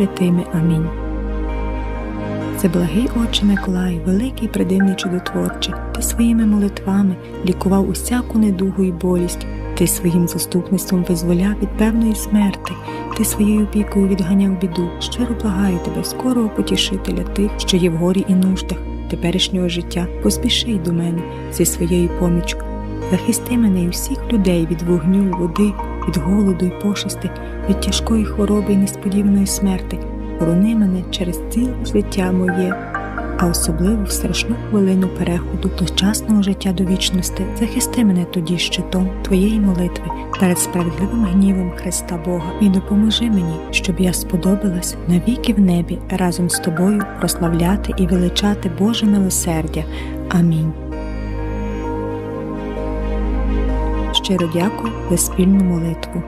святими. Амінь. Це благий Отче Миколай, великий придивний чудотворче, ти своїми молитвами лікував усяку недугу і болість, ти своїм заступництвом визволяв від певної смерти, ти своєю опікою відганяв біду. Щиро благаю тебе, скорого потішителя тих, що є в горі і нуждах теперішнього життя, поспіши й до мене зі своєю поміччю. Захисти мене і всіх людей від вогню, води, від голоду й пошести, від тяжкої хвороби і несподіваної смерти. Борони мене через ціле життя моє, а особливо в страшну хвилину переходу дочасного життя до вічності. Захисти мене тоді щитом твоєї молитви перед справедливим гнівом Христа Бога і допоможи мені, щоб я сподобалась навіки в небі разом з тобою прославляти і величати Боже милосердя. Амінь. Щиро дякую за спільну молитву.